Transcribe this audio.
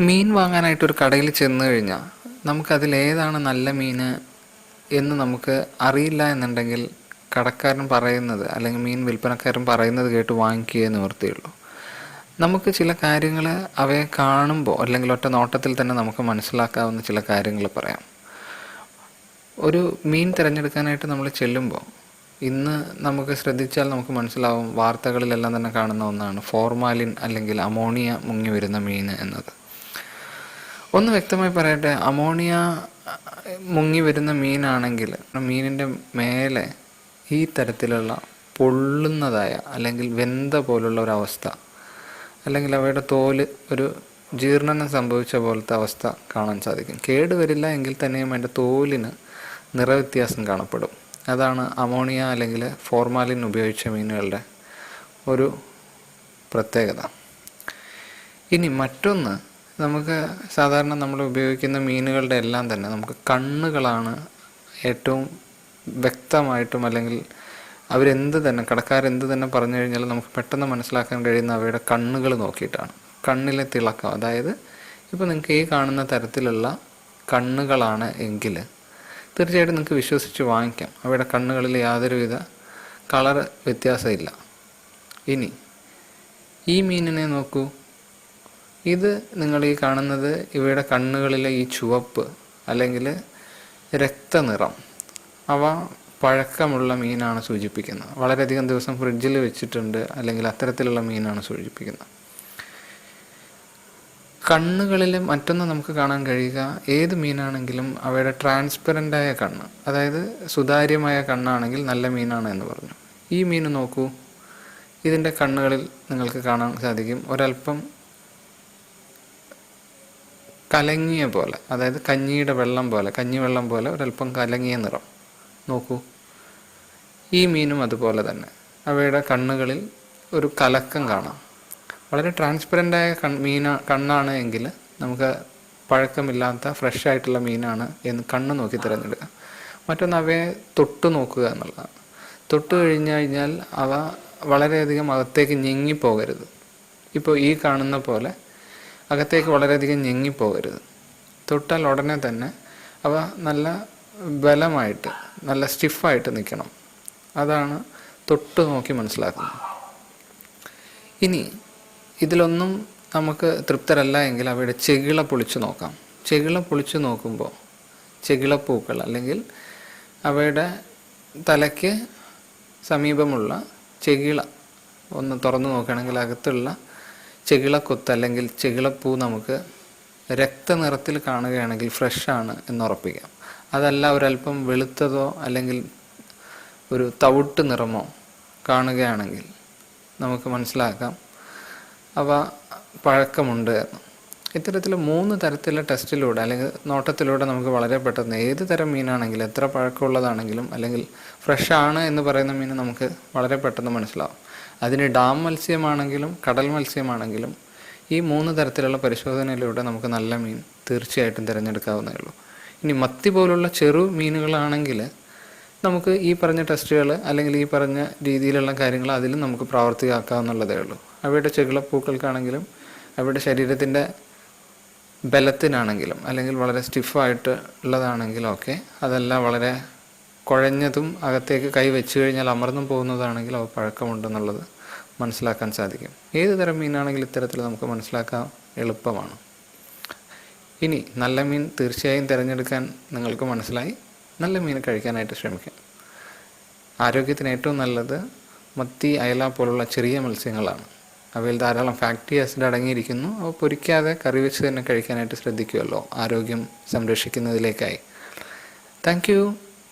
മീൻ വാങ്ങാനായിട്ട് ഒരു കടയിൽ ചെന്ന് കഴിഞ്ഞാൽ നമുക്കതിലേതാണ് നല്ല മീൻ എന്ന് നമുക്ക് അറിയില്ല എന്നുണ്ടെങ്കിൽ കടക്കാരൻ പറയുന്നത് അല്ലെങ്കിൽ മീൻ വിൽപ്പനക്കാരൻ പറയുന്നത് കേട്ട് വാങ്ങിക്കുകയേ നിവൃത്തിയുള്ളൂ. നമുക്ക് ചില കാര്യങ്ങൾ അവയെ കാണുമ്പോൾ അല്ലെങ്കിൽ ഒറ്റ നോട്ടത്തിൽ തന്നെ നമുക്ക് മനസ്സിലാക്കാവുന്ന ചില കാര്യങ്ങൾ പറയാം. ഒരു മീൻ തിരഞ്ഞെടുക്കാനായിട്ട് നമ്മൾ ചെല്ലുമ്പോൾ ഇന്ന് നമുക്ക് ശ്രദ്ധിച്ചാൽ നമുക്ക് മനസ്സിലാവും വാർത്തകളിലെല്ലാം തന്നെ കാണുന്ന ഒന്നാണ് ഫോർമാലിൻ അല്ലെങ്കിൽ അമോണിയ മുങ്ങി വരുന്ന മീൻ എന്നത്. ഒന്ന് വ്യക്തമായി പറയട്ടെ അമോണിയ മുങ്ങി വരുന്ന മീനാണെങ്കിൽ മീനിന്റെ മേലെ ഈ തരത്തിലുള്ള പൊള്ളുന്നതായ അല്ലെങ്കിൽ വെന്ത പോലുള്ള ഒരു അവസ്ഥ അല്ലെങ്കിൽ അവയുടെ തോൽ ഒരു ജീർണനം സംഭവിച്ച പോലത്തെ അവസ്ഥ കാണാൻ സാധിക്കും. കേട് വരില്ല എങ്കിൽ തന്നെയും അതിന്റെ തോലിന് നിറവ്യത്യാസം കാണപ്പെടും. അതാണ് അമോണിയ അല്ലെങ്കിൽ ഫോർമാലിൻ ഉപയോഗിച്ച മീനുകളുടെ ഒരു പ്രത്യേകത. ഇനി മറ്റൊന്ന് നമുക്ക് സാധാരണ നമ്മൾ ഉപയോഗിക്കുന്ന മീനുകളുടെ എല്ലാം തന്നെ നമുക്ക് കണ്ണുകളാണ് ഏറ്റവും വ്യക്തമായിട്ടും അല്ലെങ്കിൽ അവരെന്ത് തന്നെ കടക്കാരെന്ത് തന്നെ പറഞ്ഞു കഴിഞ്ഞാലും നമുക്ക് പെട്ടെന്ന് മനസ്സിലാക്കാൻ കഴിയുന്ന അവയുടെ കണ്ണുകൾ നോക്കിയിട്ടാണ്. കണ്ണിലെ തിളക്കം. അതായത് ഇപ്പോൾ നിങ്ങൾക്ക് ഈ കാണുന്ന തരത്തിലുള്ള കണ്ണുകളാണ് എങ്കിൽ തീർച്ചയായിട്ടും നിങ്ങൾക്ക് വിശ്വസിച്ച് വാങ്ങിക്കാം. അവയുടെ കണ്ണുകളിൽ യാതൊരുവിധ കളർ വ്യത്യാസമില്ല. ഇനി ഈ മീനിനെ നോക്കൂ. ഇത് നിങ്ങൾ ഈ കാണുന്നത് ഇവയുടെ കണ്ണുകളിലെ ഈ ചുവപ്പ് അല്ലെങ്കിൽ രക്തനിറം. അവ പഴക്കമുള്ള മീനാണ് സൂചിപ്പിക്കുന്നത്. വളരെയധികം ദിവസം ഫ്രിഡ്ജിൽ വെച്ചിട്ടുണ്ട് അല്ലെങ്കിൽ അത്തരത്തിലുള്ള മീനാണ് സൂചിപ്പിക്കുന്നത്. കണ്ണുകളിൽ മറ്റൊന്ന് നമുക്ക് കാണാൻ കഴിയുക. ഏത് മീനാണെങ്കിലും അവയുടെ ട്രാൻസ്പെറന്റായ കണ്ണ് അതായത് സുതാര്യമായ കണ്ണാണെങ്കിൽ നല്ല മീനാണ് എന്ന് പറഞ്ഞു. ഈ മീൻ നോക്കൂ. ഇതിന്റെ കണ്ണുകളിൽ നിങ്ങൾക്ക് കാണാൻ സാധിക്കും. ഒരല്പം കലങ്ങിയ പോലെ അതായത് കഞ്ഞിയുടെ വെള്ളം പോലെ കഞ്ഞി വെള്ളം പോലെ ഒരല്പം കലങ്ങിയ നിറം. നോക്കൂ. ഈ മീനും അതുപോലെ തന്നെ. അവയുടെ കണ്ണുകളിൽ ഒരു കലക്കം കാണാം. വളരെ ട്രാൻസ്പെറന്റായ കൺ മീന കണ്ണാണ് എങ്കിൽ നമുക്ക് പഴക്കമില്ലാത്ത ഫ്രഷ് ആയിട്ടുള്ള മീനാണ് എന്ന് കണ്ണ് നോക്കി തിരഞ്ഞെടുക്കുക. മറ്റൊന്ന് അവയെ തൊട്ട് നോക്കുക എന്നുള്ളതാണ്. തൊട്ട് കഴിഞ്ഞു കഴിഞ്ഞാൽ അവ വളരെയധികം അകത്തേക്ക് ഞെങ്ങിപ്പോകരുത്. ഇപ്പോൾ ഈ കാണുന്ന പോലെ അകത്തേക്ക് വളരെയധികം ഞെങ്ങിപ്പോകരുത്. തൊട്ടാൽ ഉടനെ തന്നെ അവ നല്ല ബലമായിട്ട് നല്ല സ്റ്റിഫായിട്ട് നിൽക്കണം. അതാണ് തൊട്ട് നോക്കി മനസ്സിലാക്കുന്നത്. ഇനി ഇതിലൊന്നും നമുക്ക് തൃപ്തരല്ല എങ്കിൽ അവയുടെ ചെകിള പൊളിച്ച് നോക്കാം. ചെകിള പൊളിച്ച് നോക്കുമ്പോൾ ചെകിളപ്പൂക്കൾ അല്ലെങ്കിൽ അവയുടെ തലയ്ക്ക് സമീപമുള്ള ചെകിള ഒന്ന് തുറന്നു നോക്കുകയാണെങ്കിൽ അകത്തുള്ള ചെകിളക്കൊത്ത് അല്ലെങ്കിൽ ചെകിളപ്പൂ നമുക്ക് രക്തനിറത്തിൽ കാണുകയാണെങ്കിൽ ഫ്രഷാണ് എന്ന് ഉറപ്പിക്കാം. അതല്ല ഒരല്പം വെളുത്തതോ അല്ലെങ്കിൽ ഒരു തവിട്ട് നിറമോ കാണുകയാണെങ്കിൽ നമുക്ക് മനസ്സിലാക്കാം അവ പഴക്കമുണ്ട് എന്ന്. ഇത്തരത്തിൽ മൂന്ന് തരത്തിലുള്ള ടെസ്റ്റിലൂടെ അല്ലെങ്കിൽ നോട്ടത്തിലൂടെ നമുക്ക് വളരെ പെട്ടെന്ന് ഏത് തരം മീനാണെങ്കിലും എത്ര പഴക്കമുള്ളതാണെങ്കിലും അല്ലെങ്കിൽ ഫ്രഷാണ് എന്ന് പറയുന്ന മീൻ നമുക്ക് വളരെ പെട്ടെന്ന് മനസ്സിലാവും. അതിന് ഡാം മത്സ്യമാണെങ്കിലും കടൽ മത്സ്യമാണെങ്കിലും ഈ മൂന്ന് തരത്തിലുള്ള പരിശോധനയിലൂടെ നമുക്ക് നല്ല മീൻ തീർച്ചയായിട്ടും തിരഞ്ഞെടുക്കാവുന്നേ ഉള്ളൂ. ഇനി മത്തി പോലുള്ള ചെറു മീനുകളാണെങ്കിൽ നമുക്ക് ഈ പറഞ്ഞ ടെസ്റ്റുകൾ അല്ലെങ്കിൽ ഈ പറഞ്ഞ രീതിയിലുള്ള കാര്യങ്ങൾ അതിലും നമുക്ക് പ്രാവർത്തികമാക്കാവുന്നുള്ളതേ ഉള്ളൂ. അവയുടെ ചെകിളപ്പൂക്കൾക്കാണെങ്കിലും അവയുടെ ശരീരത്തിന്റെ ബലത്തിനാണെങ്കിലും അല്ലെങ്കിൽ വളരെ സ്റ്റിഫായിട്ട് ഉള്ളതാണെങ്കിലും ഒക്കെ അതെല്ലാം വളരെ കുഴഞ്ഞതും അകത്തേക്ക് കൈ വെച്ച് കഴിഞ്ഞാൽ അമർന്നും പോകുന്നതാണെങ്കിൽ അവ പഴക്കമുണ്ടെന്നുള്ളത് മനസ്സിലാക്കാൻ സാധിക്കും. ഏത് തരം മീനാണെങ്കിലും ഇത്തരത്തിൽ നമുക്ക് മനസ്സിലാക്കാൻ എളുപ്പമാണ്. ഇനി നല്ല മീൻ തീർച്ചയായും തിരഞ്ഞെടുക്കാൻ നിങ്ങൾക്ക് മനസ്സിലായി. നല്ല മീൻ കഴിക്കാനായിട്ട് ശ്രമിക്കാം. ആരോഗ്യത്തിന് ഏറ്റവും നല്ലത് മത്തി അയല പോലുള്ള ചെറിയ മത്സ്യങ്ങളാണ്. അവയിൽ ധാരാളം ഫാക്ടറി ആസിഡ് അടങ്ങിയിരിക്കുന്നു. അവ പൊരിക്കാതെ കറി വെച്ച് തന്നെ കഴിക്കാനായിട്ട് ശ്രദ്ധിക്കുമല്ലോ ആരോഗ്യം സംരക്ഷിക്കുന്നതിലേക്കായി. Thank